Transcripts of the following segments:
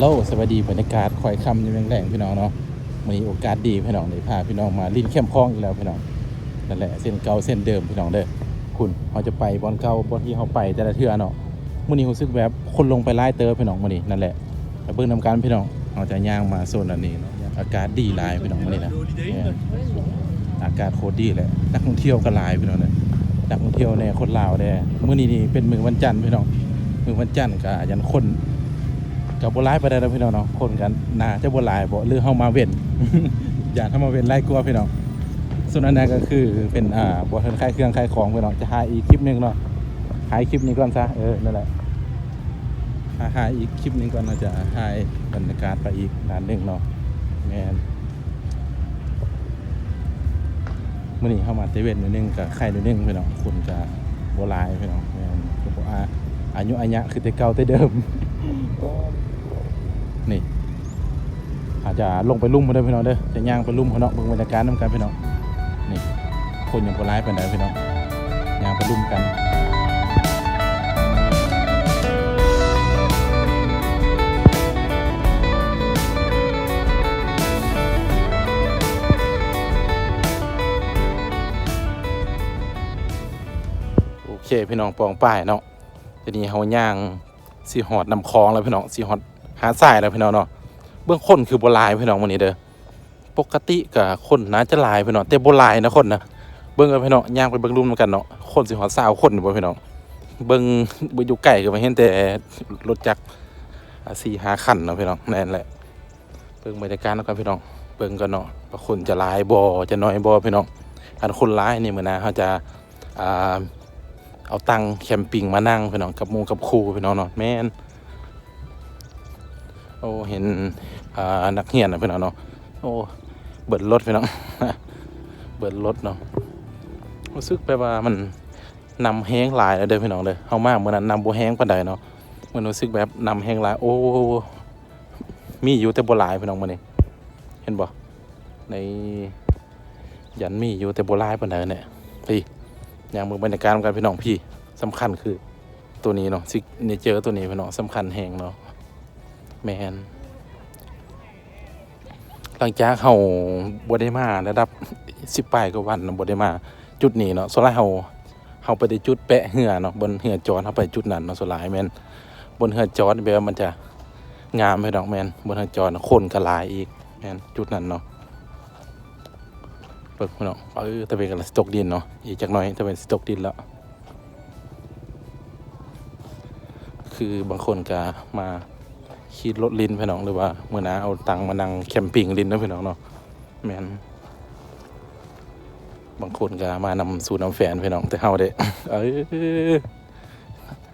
โลสวัสดีบรรยากาศคอยคำยู่แรงๆพี่น้องเนาะวันนี้โอกาสดีพี่น้องได้พาพี่น้องมาลิ้นเข้มข้องอีกแล้วพี่น้องนั่นแหละเส้นเก่าเส้นเดิมพี่น้องเด้อคุณเขาจะไปบอลเก่าบอลที่เขาไปแต่ละเทื่อเนาะมื้อนี้รู้สึกแบบคนลงไปไล่เตอพี่น้องมื้อนี้นั่นแหละแต่เบิ่งนำกันพี่น้องเราจะย่างมาโซนอันนี้เนาะอากาศดีหลายพี่น้องมื้อนี้นะอากาศโคตรดีเลยนักท่องเที่ยวก็หลายพี่น้องเนี่ยนักท่องเที่ยวเนี่ยคนลาวแน่มื้อนี้นี่เป็นมือวันจันทร์พี่น้องมือวันจันทร์ก็ยันคน กับบัวลายไปได้แล้วพี่น้องเนาะคนกันน่าจะบัวลายบ่หรือเฮามาเว้นอยากเข้ามาเว้นไล่กลัวพี่น้องส่วนอันนั้นก็คือเป็นอ่าบ่ทันคลายเครื่องคลายของพี่น้องจะหาอีกคลิปหนึงเนาะหายคลิปนี้ก่อนซะเออนั่นแหละหาหาอีกคลิปหนึงก่อนเราจะหายบรรยากาศไปอีกด้านหนึงเนาะแม่นมื้อนี้เข้ามาเตเว่นนิดนึงกับไข่นิดนึงพี่น้องคนจะบัวลายพี่น้องแมนก็บ่อาอายุอายุคือแต่เก่าแต่เดิม นี่ อาจจะลงไปลุ่มมาเด้พี่น้องเด้อจะย่างไปลุ่มเขาเนาะเบิ่งบรรยากาศน้ำกันพี่น้องนี่คนยังโบราณไปไหนพี่น้องย่างไปลุ่มกันโอเคพี่น้องปองป้ายเนาะทีนี้เขาย่างสีหอดนำคลองแล้วพี่น้องสีหอด หาทรายแล้วพี่น้องเนาะเบื้องคนคือโบลายพี่น้องวันนี้เด้อปกติกับคนน่าจะลายพี่น้องแต่โบลายนะคนนะเบิ้องกันพี่น้องย่างไปเบิ้องรุ่มกันเนาะคนสิหอดสาวคนบ่พี่น้องเบิ้องบ่อยู่ไก่ก็มาเห็นแต่รถจักรสี่ห้าคันเนาะพี่น้องนั่นแหละเบิ้องบรรยากาศแล้วกันพี่น้องเบิ้งกันเนาะว่าคนจะลายบ่จะน้อยบ่พี่น้องอันคนหลายนี่เหมือหนะเขาจะอ่าเอาตังค์แคมปิ้งมานั่งพี่น้องกับมูกับครูพี่น้องเนาะแม่น โอ้เห็นอ่านักเรียนนะเพี่น้องเนาะโอ้เบิดรถพี่น้องเบิดรถเนาะรู้สึกไปว่ามันนำแห้งลายแล้วเด้อพี่น้องเด้อเฮามากเมื่อนั้นนำบ่แห้งปานใดเนาะมันรู้สึกแบบนำแห้งลาย โอ้มีอยู่แต่บ่หลายพี่น้องมื้อนี้เห็นบ่ในยันมีอยู่แต่บ่หลายปานใดเนี่ยพี่อย่างมือบรรยากาศกันพี่น้องพี่สำคัญคือตัวนี้เนาะซิกเนเจอร์ตัวนี้พี่น้องสำคัญแห้งเนาะ แมนหลังจากเขาบได้มาระดับสิบปลายกว่าวันเนาะบได้มา จุดนี้เนาะสลายเขาเขาไปได้จุดแปะเหือเนาะบนเหือจอดเขาไปจุดนั้นเนาะสลายแมนบนเหือจอดแบบว่ามันจะงามพี่น้องแมนบนเหือจอดน่ะคนกระลายอีกแมนจุดนั้นเนาะเปิดพี่น้องเออตะเป็นกันสตกดินเนาะอีกจักน่อยตะเป็นสตกดินแล้วคือบางคนก็มา ขี่รถลินพี่น้องหรือว่าเมื่อนาเอาตังค์มานั่งแคมปิ้งลินนะพี่น้องเนาะแมนบางคนก็มานำสู่น้ำแฟนพี่น้องแต่เฮาเด้เออ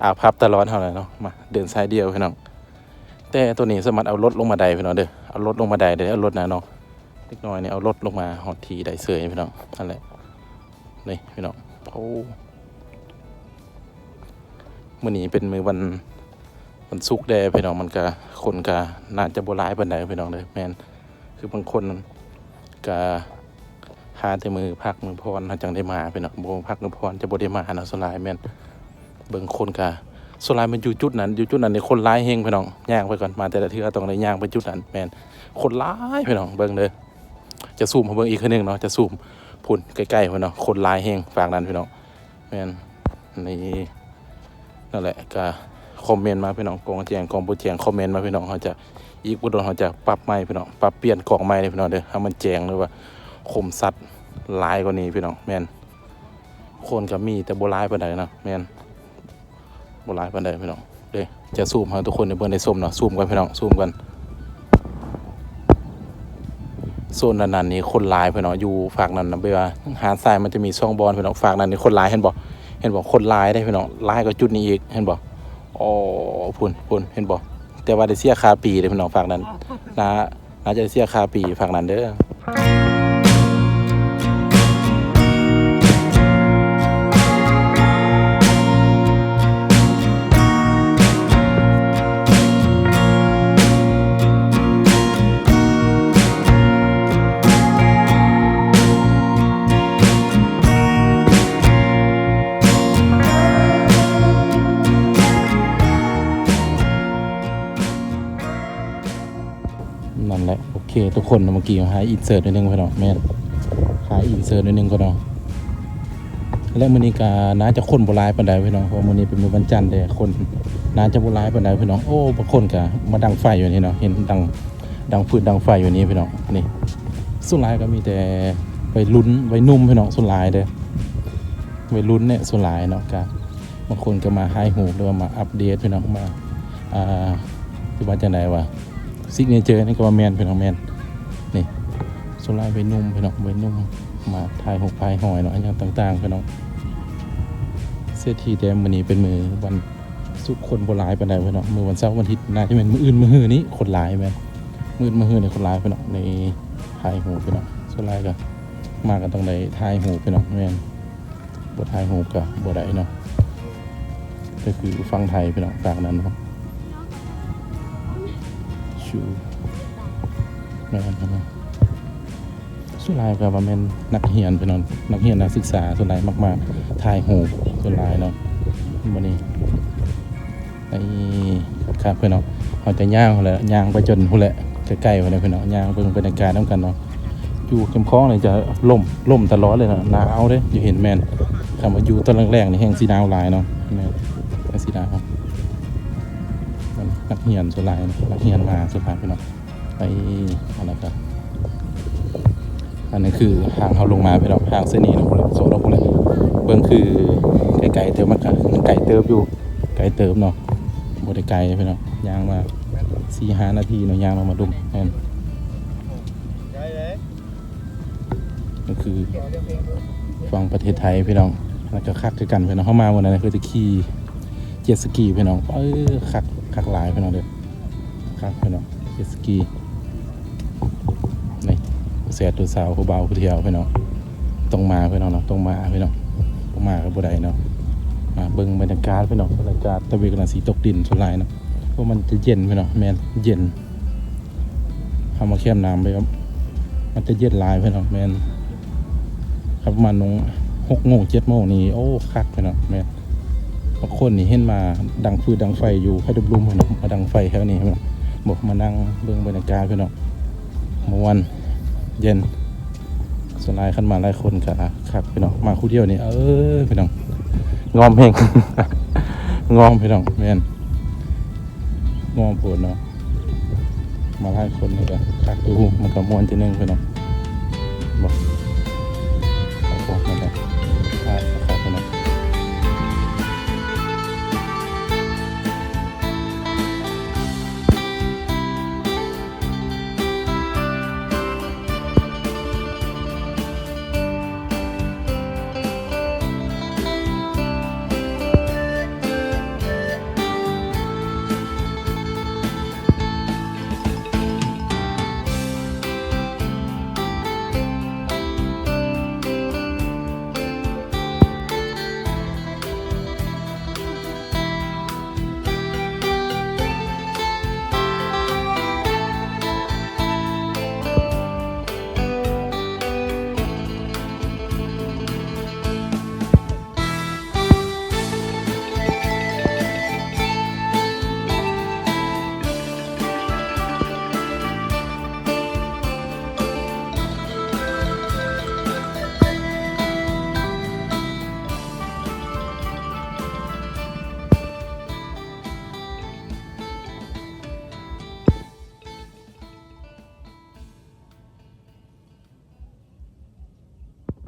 อาพับตลอดเท่าไหร่เนาะมาเดินสายเดียวพี่น้องแต่ตัวนี้สามารถเอารถลงมาได้พี่น้องเด้อเอารถลงมาได้เด้อเอารถนะเนาะเล็กน้อยเนี่ยเอารถลงมาหอดทีได้เสยพี่น้องนั่นแหละนี่พี่น้องโอ้มื่อนี้เป็นมือวัน วันศุกร์แดพี่น้องมันก็คนก็น่าจะโบรายปันใดพี่น้องเลยแมนคือบางคนก็หาแต่มือพักมือพรจังได้มาพี่น้องโบพักมือพรจะโบได้มานะสลายแมนเบิ่งคนก็สลายมันอยู่จุดนั้นอยู่จุดนั้นในคนร้ายเฮงพี่น้องย่างไปก่อนมาแต่ละเทือต้องได้ย่างไปจุดนั้นแมนคนร้ายพี่น้องเบิ่งเลยจะซูมเบิ่งอีกคืนหนึ่งเนาะจะซูมพุ่นใกล้ๆพุ่นเนาะคนหลายแห้งฝากนั้นพี่น้องแมนนี่นั่นแหละก็ คอมเมนต์มาพี่น้องกองแจงกองบุแจงคอมเมนต์มาพี่น้องเขาจะอีกบุดนเขาจะปรับใหม่พี่น้องปรับเปลี่ยนกล่องใหม่เลยพี่น้องเด้อให้มันแจงหรือว่าคมสัตว์หลายกว่านี้พี่น้องแมนคนก็มีแต่โบราณปานใดนะแมนโบราณปานใดพี่น้องเด้อจะซูมให้ทุกคนในเบิ่งได้ชมเนาะซูมกันพี่น้องซูมกันโซนนั้นๆนี่คนลายพื่นเนาะอยู่ฝากนั้นนะเบื่อหาดทรายมันจะมีช่องบอลพื่นเนาะฝากนั้นนี่คนลายเห็นบ่เห็นบ่คนลายได้พื่นเนาะหลายก็จุดนี้อีกเห็นบอ๋ อพุ่นพุ่นเห็นบ่แต่ว่าได้เสียค่าปีเด้เพื่อนเนาะฝากนั้นนะน่าจะได้เสียค่าปีฝากนั้นเด้อ เคทุกคนเมื่อกี้หาอินเสิร์ตนิดนึงพี่น้องแม่หาอินเสิร์ตนิดนึงก็เนาะและมือนี้ก็น่าจะคนบ่หลายปานใดพี่น้องเพราะมือนี้เป็นมือวันจันทร์แต่คนน่าจะบ่หลายปานใดพี่น้องโอ้บางคนก็มาดังไฟอยู่นี่เนาะเห็นดังดังฟืนดังไฟอยู่นี่พี่น้องนี่ส่วนลายก็มีแต่วัยรุ่นวัยหนุ่มพี่น้องส่วนลายเด้อวัยรุ่นเนี่ยส่วนลายเนาะก็บางคนก็มาไฮฮูหรือว่ามาอัปเดตพี่น้องมาอ่าที่ว่าจังไดวะ ซิกเนเจอร์นี่ก็ว่าแมนเป็นของแมนนี่โซลาร์ใบนุ่มเป็นของใบนุ่มมาถ่ายหกพายหอยเนาะอย่างต่างๆเป็นของเสื้อทีแดมวันนี้เป็นมือวันสุกคนโบราณปานใดเป็นของมือวันเสาร์วันอาทิตย์น่าจะเป็นมืออื่นมือหือนี้คนหลายแมนมืออื่นมือหือในคนหลายเป็นของในถ่ายหูเป็นของโซลาร์ก็มากันตรงไหนถ่ายหูเป็นของแมนบทถ่ายหูกับบทใดเนาะก็คือฟังไทยเป็นของฝากนั้นเนาะ ชูแม่นครับส่วนหลายก็ว่าแม่นนักเรียนไปนอนนักเรียนนักศึกษาส่วนหลายมากๆถ่ายหูส่วนหลายเนาะวันนี้ไอ้ครับเพื่อนเนาะเขาจะย่างเขาแหละย่างไปจนหุ่นแหละใกล้ๆวันนี้เพื่อนเนาะย่างเบิ่งบรรยากาศน้ำกันเนาะอยู่เข้มข้องเลยจะล่มล่มตลอดเลยเนาะหนาวเด้อยู่เห็นแม่นคำว่าอยู่ตอนแรกๆนี่แห้งสีหนาวลายเนาะแม่นแห้งสีหนาว นักเรียนสุดท้ายนักเรียนมาสุดท้ายพี่น้องไปอะไรครับอันนี้คือทางเขาลงมาพี่น้องทางเส้นนี้นะพวกเราโซโล่พวกเราเบื้องคือไกลๆเติมมันก็ไกลเติมอยู่ ไกลเติมเนาะบไดไกลพี่น้องยางมาสี่ห้านาทีเนาะยางเรามาดุมแน่นก็คือฟังประเทศไทยพี่น้องแล้วก็คักคือกันพี่น้องเข้ามาวันนั้นคือจะขี่เจ็ตสกีพี่น้องเออคัก คักหลายพี่น้องเด้อคักพี่น้องเจสกีนี่แสดตัวสาวผู้เบาผู้เที่ยวพี่น้องต้องมาพี่น้องเนาะต้องมาพี่น้องต้องมากับบุไดเนาะมาเบิ่งบรรยากาศพี่น้องบรรยากาศตะเวกำลังสีตกดินส่วนหลายเนาะเพราะมันจะเย็นพี่น้องแมนเย็นทำมาเข้มน้ำไปครับมันจะเย็นลายพี่น้องแมนครับประมาณนงหกโมงเจ็ดโมงนี่โอ้คักพี่น้องแมน บางคนนี่เห็นมาดังฟืนดังไฟอยู่ให้ดุมรุมพี่น้องมาดังไฟแค่นี้พี่น้องบอกมานั่งเบิ่งบรรยากาศพี่น้องเมื่อวันเย็นสลายขันมาหลายคนก็ครับพี่น้องมาคู่เดียวนี่เออพี่น้องงอมเพลงงอมพี่น้องแม่นงอมปวดเนาะมาหลายคนนี่ก็คักดูมันก็มวนทีนึงพี่น้องบอก